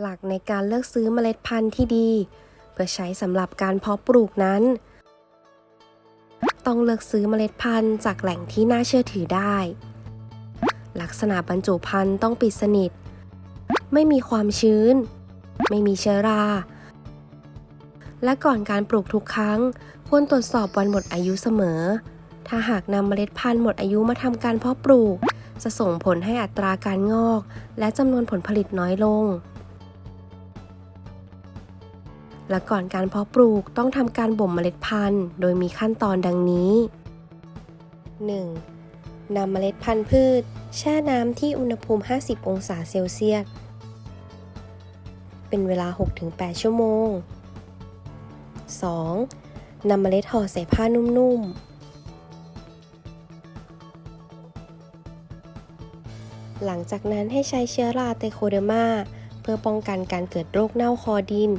หลักในการเลือกซื้อเมล็ดพันธุ์ที่ดี เพื่อใช้สำหรับการเพาะปลูกนั้น ต้องเลือกซื้อเมล็ดพันธุ์จากแหล่งที่น่าเชื่อถือได้ ลักษณะบรรจุภัณฑ์ต้องปิดสนิท ไม่มีความชื้น ไม่มีเชื้อรา และก่อนการปลูกทุกครั้ง ควรตรวจสอบวันหมดอายุเสมอ ถ้าหากนำเมล็ดพันธุ์หมดอายุมาทำการเพาะปลูก จะส่งผลให้อัตราการงอก และจำนวนผลผลิตน้อยลง และก่อนการเพาะปลูกต้องทำการบ่มเมล็ดพันธุ์ โดยมีขั้นตอนดังนี้ 1. นำเมล็ดพันธุ์พืช แช่น้ำที่อุณหภูมิ 50 องศาเซลเซียส เป็นเวลา 6-8 ชั่วโมง 2. นำเมล็ดห่อใส่ผ้านุ่มๆ หลังจากนั้นให้ใช้เชื้อราเตโคเดมาเพื่อป้องกันการเกิดโรคเน่าคอดิน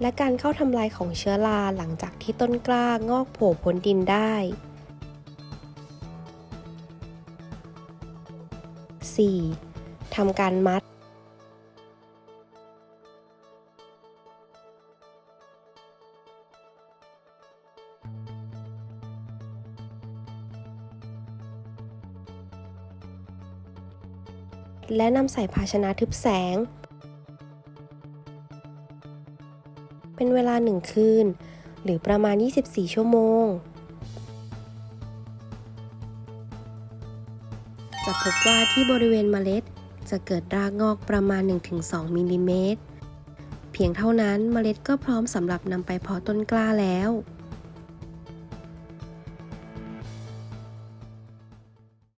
และการเข้าทำลายของเชื้อราหลังจากที่ต้นกล้างอกโผล่พ้นดินได้ 4. ทำการมัด และนำใส่ภาชนะทึบแสง เป็นเวลาหนึ่งคืน หรือประมาณ 24 ชั่วโมง จะพบว่าที่บริเวณเมล็ดจะเกิดรากงอกประมาณ 1-2 มิลลิเมตร เพียงเท่านั้นเมล็ดก็พร้อมสำหรับนำไปเพาะต้นกล้าแล้ว